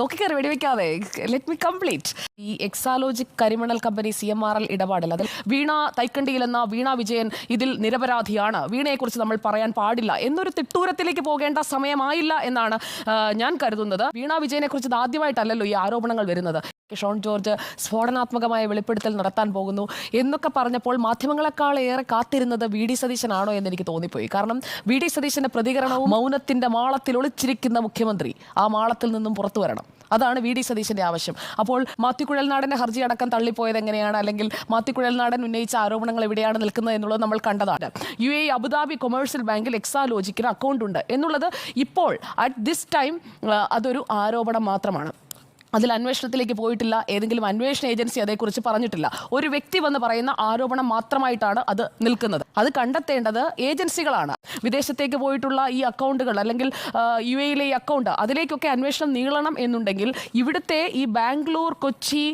തൊക്കിക്കയറി വെടിവെക്കാതെ. Let me complete ഈ Exalogic കരിമണൽ company C M R L ഇടപാടിൽ അതിൽ വീണ തൈക്കണ്ടിയിൽ എന്ന വീണ വിജയൻ ഇതിൽ നിരപരാധിയാണ്. വീണയെക്കുറിച്ച് നമ്മൾ പറയാൻ പാടില്ല. എന്നൊരു തിട്ടൂരത്തിലേക്ക് പോകേണ്ട സമയമായില്ല എന്നാണ് ഞാൻ കരുതുന്നത്. വീണ വിജയനെക്കുറിച്ച് ഇത് ആദ്യമായിട്ടല്ലല്ലോ ഈ ആരോപണങ്ങൾ വരുന്നത്. ഷോൺ ജോർജ് സ്ഫോടനാത്മകമായ വെളിപ്പെടുത്തൽ നടത്താൻ പോകുന്നു എന്നൊക്കെ പറഞ്ഞപ്പോൾ മാധ്യമങ്ങളെക്കാൾ ഏറെ കാത്തിരുന്നത് വി ഡി സതീശനാണോ എന്ന് എനിക്ക് തോന്നിപ്പോയി. കാരണം വി ഡി സതീശന്റെ പ്രതികരണവും മൗനത്തിന്റെ മാളത്തിൽ ഒളിച്ചിരിക്കുന്ന മുഖ്യമന്ത്രി ആ മാളത്തിൽ നിന്നും പുറത്തു വരണം. അതാണ് വി ഡി സതീശന്റെ ആവശ്യം. അപ്പോൾ മാത്യു കുഴൽനാടന്റെ ഹർജി അടക്കം തള്ളിപ്പോയത് എങ്ങനെയാണ്? അല്ലെങ്കിൽ മാത്യുക്കുഴൽനാടൻ ഉന്നയിച്ച ആരോപണങ്ങൾ എവിടെയാണ് നിൽക്കുന്നത് എന്നുള്ളത് നമ്മൾ കണ്ടതാണ്. യു എ അബുദാബി കൊമേഴ്സ്യൽ ബാങ്കിൽ എക്സാലോജിക്കിന് അക്കൗണ്ട് ഉണ്ട് എന്നുള്ളത് ഇപ്പോൾ അറ്റ് ദിസ് ടൈം അതൊരു ആരോപണം മാത്രമാണ്. അതിൽ അന്വേഷണത്തിലേക്ക് പോയിട്ടില്ല. ഏതെങ്കിലും അന്വേഷണ ഏജൻസി അതേക്കുറിച്ച് പറഞ്ഞിട്ടില്ല. ഒരു വ്യക്തി വന്ന് പറയുന്ന ആരോപണം മാത്രമായിട്ടാണ് അത് നിൽക്കുന്നത്. അത് കണ്ടെത്തേണ്ടത് ഏജൻസികളാണ്. വിദേശത്തേക്ക് പോയിട്ടുള്ള ഈ അക്കൗണ്ടുകൾ അല്ലെങ്കിൽ യു എയിലെ ഈ അക്കൗണ്ട് അതിലേക്കൊക്കെ അന്വേഷണം നീളണം എന്നുണ്ടെങ്കിൽ ഇവിടുത്തെ ഈ ബാംഗ്ലൂർ കൊച്ചി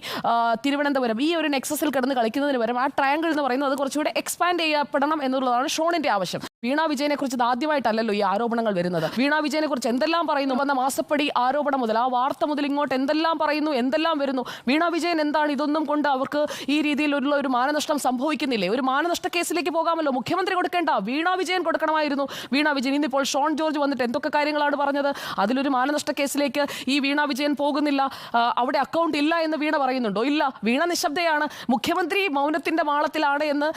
തിരുവനന്തപുരം ഈ ഒരു നെക്സസിൽ കിടന്ന് കളിക്കുന്നതിന് പകരം ആ ട്രയാങ്കിൾ എന്ന് പറയുന്നത് അത് കുറച്ചുകൂടെ എക്സ്പാൻഡ് ചെയ്യപ്പെടണം എന്നുള്ളതാണ് ഷോണിന്റെ ആവശ്യം. വീണ വിജയനെ കുറിച്ച് ആദ്യമായിട്ടല്ലല്ലോ ഈ ആരോപണങ്ങൾ വരുന്നത്. വീണ വിജയനെ കുറിച്ച് എന്തെല്ലാം പറയുന്നു? വന്ന മാസപ്പടി ആരോപണം മുതൽ ആ വാർത്ത മുതൽ ഇങ്ങോട്ട് എന്തെല്ലാം പറയുന്നു? എന്തെല്ലാം വരുന്നു? വീണ വിജയൻ എന്താണ് ഇതൊന്നും കൊണ്ട് അവർക്ക് ഈ രീതിയിലുള്ള ഒരു മാനനഷ്ടം സംഭവിക്കുന്നില്ലേ? ഒരു മാനനഷ്ട കേസിലേക്ക് പോകാമല്ലോ. മുഖ്യമന്ത്രി കൊടുക്കേണ്ട വീണ വിജയൻ കൊടുക്കണമായിരുന്നു. വീണ വിജയൻ ഇന്നിപ്പോൾ ഷോൺ ജോർജ് വന്നിട്ട് എന്തൊക്കെ കാര്യങ്ങളാണ് പറഞ്ഞത്? അതിലൊരു മാനനഷ്ട കേസിലേക്ക് ഈ വീണ വിജയൻ പോകുന്നില്ല. അവിടെ അക്കൗണ്ട് ഇല്ല എന്ന് വീണ പറയുന്നുണ്ടോ? ഇല്ല. വീണ നിശബ്ദയാണ്. മുഖ്യമന്ത്രി മൗനത്തിന്റെ മാളത്തിലാണ് എന്ന്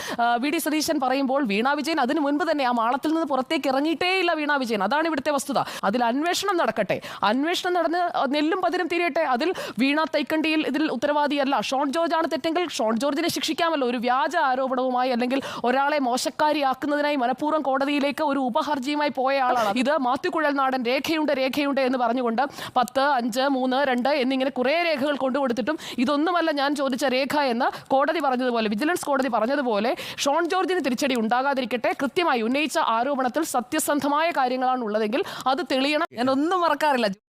വി ഡി സതീശൻ പറയുമ്പോൾ വീണ വിജയൻ അതിനു മുൻപ് തന്നെ മാളത്തിൽ നിന്ന് പുറത്തേക്ക് ഇറങ്ങിയിട്ടേ ഇല്ല വീണ വിജയൻ. അതാണ് ഇവിടുത്തെ വസ്തുത. അതിൽ അന്വേഷണം നടക്കട്ടെ. അന്വേഷണം നടന്ന് നെല്ലും പതിരും തിരിയട്ടെ. അതിൽ വീണ തൈക്കണ്ടിയിൽ ഇതിൽ ഉത്തരവാദിയല്ല. ഷോൺ ജോർജ് ആണ് തെറ്റെങ്കിൽ ഷോൺ ജോർജിനെ ശിക്ഷിക്കാമല്ലോ. ഒരു വ്യാജ ആരോപണവുമായി അല്ലെങ്കിൽ ഒരാളെ മോശക്കാരിയാക്കുന്നതിനായി മനഃപൂർവം കോടതിയിലേക്ക് ഒരു ഉപഹർജിയുമായി പോയ ആളാണ്. ഇത് മാത്യുക്കുഴൽ നാടൻ രേഖയുണ്ട് രേഖയുണ്ട് എന്ന് പറഞ്ഞുകൊണ്ട് പത്ത് അഞ്ച് മൂന്ന് രണ്ട് എന്നിങ്ങനെ കുറേ രേഖകൾ കൊണ്ടുകൊടുത്തിട്ടും ഇതൊന്നുമല്ല ഞാൻ ചോദിച്ച രേഖ എന്ന് കോടതി പറഞ്ഞതുപോലെ വിജിലൻസ് കോടതി പറഞ്ഞതുപോലെ ഷോൺ ജോർജിന് തിരിച്ചടി ഉണ്ടാകാതിരിക്കട്ടെ. കൃത്യമായി ഉന്നയിച്ച ആരോപണത്തിൽ സത്യസന്ധമായ കാര്യങ്ങളാണ് ഉള്ളതെങ്കിൽ അത് തെളിയണം. ഞാൻ ഒന്നും മറക്കാറില്ല.